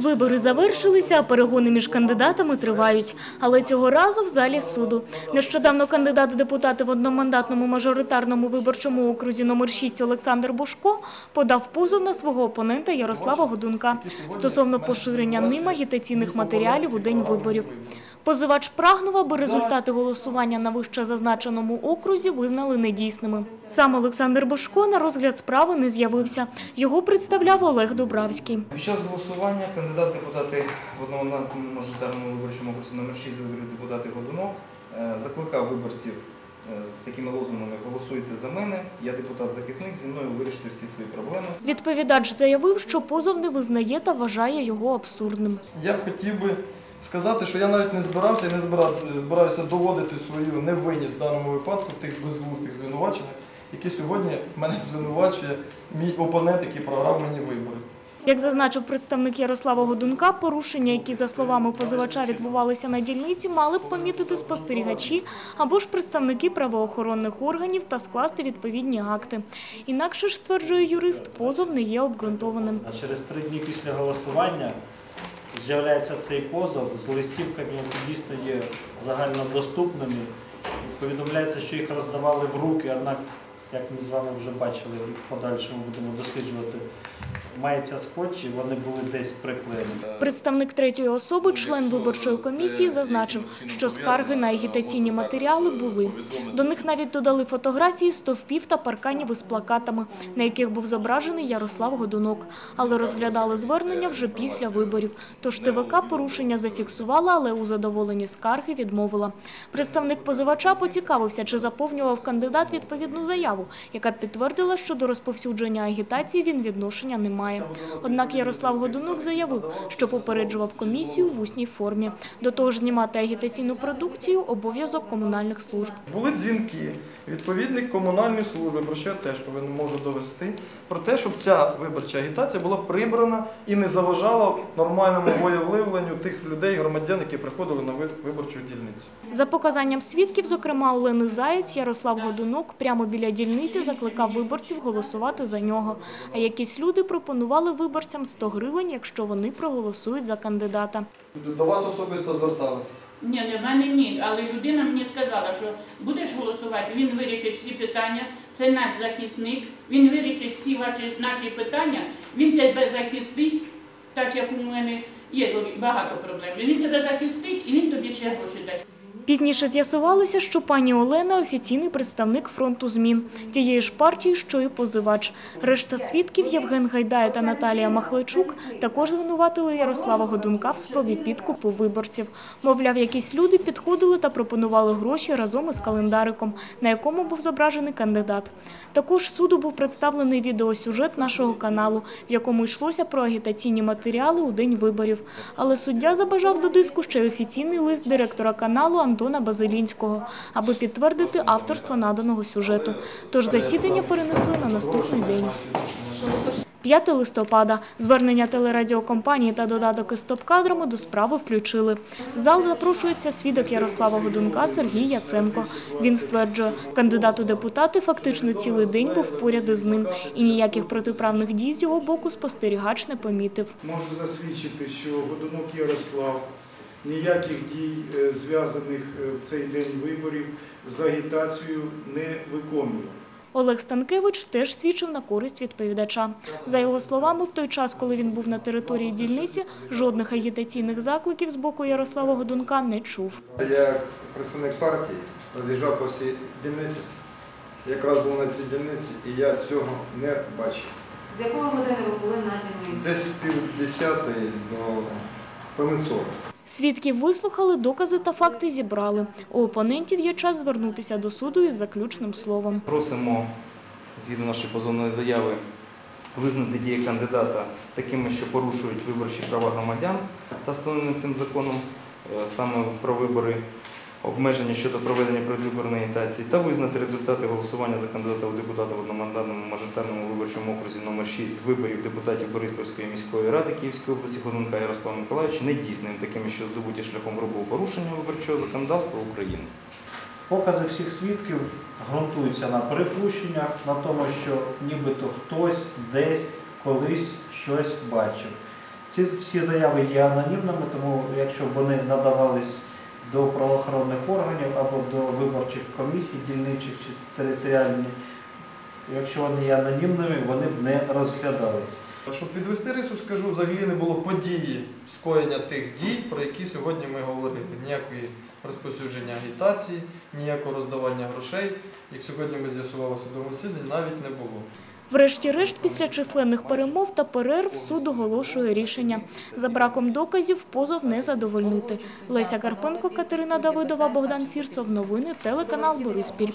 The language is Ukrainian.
Вибори завершилися, а перегони між кандидатами тривають. Але цього разу в залі суду. Нещодавно кандидат депутати в одномандатному мажоритарному виборчому окрузі номер 6 Олександр Бушко подав позов на свого опонента Ярослава Годунка стосовно поширення ним агітаційних матеріалів у день виборів. Позивач прагнув, аби результати голосування на вище зазначеному окрузі визнали недійсними. Сам Олександр Бошко на розгляд справи не з'явився. Його представляв Олег Дубравський. Під час голосування кандидат депутати в одномандатному мажоритарному виборчому окрузі номер 6 за виборів депутатів Годунов е, закликав виборців е, з такими лозунгами «Голосуйте за мене, я депутат-захисник, зі мною вирішите всі свої проблеми». Відповідач заявив, що позов не визнає та вважає його абсурдним. Я б хотів би сказати, що я навіть не збирався і не збира- збираюся доводити свою невинність в даному випадку тих безглуздих звинувачених, які сьогодні мене звинувачує мій опонент, який програв мені вибори. Як зазначив представник Ярослава Годунка, порушення, які, за словами позивача, відбувалися на дільниці, мали б помітити спостерігачі або ж представники правоохоронних органів та скласти відповідні акти. Інакше ж, стверджує юрист, позов не є обґрунтованим. А через три дні після голосування з'являється цей позов з листівками, які дійсно є загальнодоступними. Повідомляється, що їх роздавали в руки, однак, як ми з вами вже бачили, і в подальшому будемо досліджувати, мається скотч, і вони були десь приклеєні. Представник третьої особи, член виборчої комісії, зазначив, що скарги на агітаційні матеріали були. До них навіть додали фотографії стовпів та парканів із плакатами, на яких був зображений Ярослав Годунок. Але розглядали звернення вже після виборів. Тож ТВК порушення зафіксувала, але у задоволенні скарги відмовила. Представник позивача поцікавився, чи заповнював кандидат відповідну заяву, яка підтвердила, що до розповсюдження агітації він відношення не має. Однак Ярослав Годунок заявив, що попереджував комісію в усній формі. До того ж, знімати агітаційну продукцію – обов'язок комунальних служб. Були дзвінки відповідних комунальної служби, про що я теж повинен можу довести, про те, щоб ця виборча агітація була прибрана і не заважала нормальному волевиявленню тих людей, громадян, які приходили на виборчу дільницю. За показанням свідків, зокрема Олени Заєць, Ярослав Годунок прямо біля дільниці закликав виборців голосувати за нього. А якісь люди пропонували виборцям 100 гривень, якщо вони проголосують за кандидата. До вас особисто зверталися. Ні, не в мене ні, але людина мені сказала, що будеш голосувати, він вирішить всі питання, це наш захисник, він вирішить всі ваші наші питання, він тебе захистить, так як у мене є багато проблем. Він тебе захистить і він тобі ще гроші дасть. Пізніше з'ясувалося, що пані Олена – офіційний представник фронту змін, тієї ж партії, що і позивач. Решта свідків Євген Гайдай та Наталія Махличук також звинуватили Ярослава Годунка в спробі підкупу виборців. Мовляв, якісь люди підходили та пропонували гроші разом із календариком, на якому був зображений кандидат. Також суду був представлений відеосюжет нашого каналу, в якому йшлося про агітаційні матеріали у день виборів. Але суддя забажав до диску ще й офіційний лист директора каналу Антона Базилінського, аби підтвердити авторство наданого сюжету. Тож засідання перенесли на наступний день. 5 листопада. Звернення телерадіокомпанії та додаток із топ-кадрами до справи включили. В зал запрошується свідок Ярослава Годунка Сергій Яценко. Він стверджує, кандидат у депутати фактично цілий день був поряд із ним, і ніяких протиправних дій з його боку спостерігач не помітив. Можу засвідчити, що Годунок Ярослав ніяких дій, е, зв'язаних е, в цей день виборів з агітацією не виконував. Олег Станкевич теж свідчив на користь відповідача. За його словами, в той час, коли він був на території дільниці, жодних агітаційних закликів з боку Ярослава Годунка не чув. Я представник партії, роз'їжджав по всій дільниці. Якраз був на цій дільниці і я цього не бачив. З якої години ви були на дільниці? Десь з пів десятої до 40. Свідків вислухали, докази та факти зібрали. У опонентів є час звернутися до суду із заключним словом. Просимо, згідно нашої позовної заяви, визнати дії кандидата такими, що порушують виборчі права громадян та встановлені цим законом, е, саме про вибори, обмеження щодо проведення предвиборної агітації, та визнати результати голосування за кандидата у депутати в одномандатному мажоритарному виборчому окрузі номер 6 з виборів депутатів Бориспільської міської ради Київської області Годунка Ярослава Миколаївича недійсними, такими, що здобуті шляхом грубого порушення виборчого законодавства України. Покази всіх свідків ґрунтуються на припущеннях, на тому, що нібито хтось десь колись щось бачив. Ці всі заяви є анонімними, тому якщо вони надавались до правоохоронних органів або до виборчих комісій, дільничих чи територіальних, якщо вони є анонімними, вони б не розглядались. Щоб підвести рису, скажу, взагалі не було події скоєння тих дій, про які сьогодні ми говорили. Ніякої розповсюдження агітації, ніякого роздавання грошей, як сьогодні ми з'ясували судовому слідні, навіть не було. Врешті-решт, після численних перемов та перерв суд оголошує рішення. За браком доказів позов не задовольнити. Леся Карпенко, Катерина Давидова, Богдан Фірцов. Новини телеканал Бориспіль.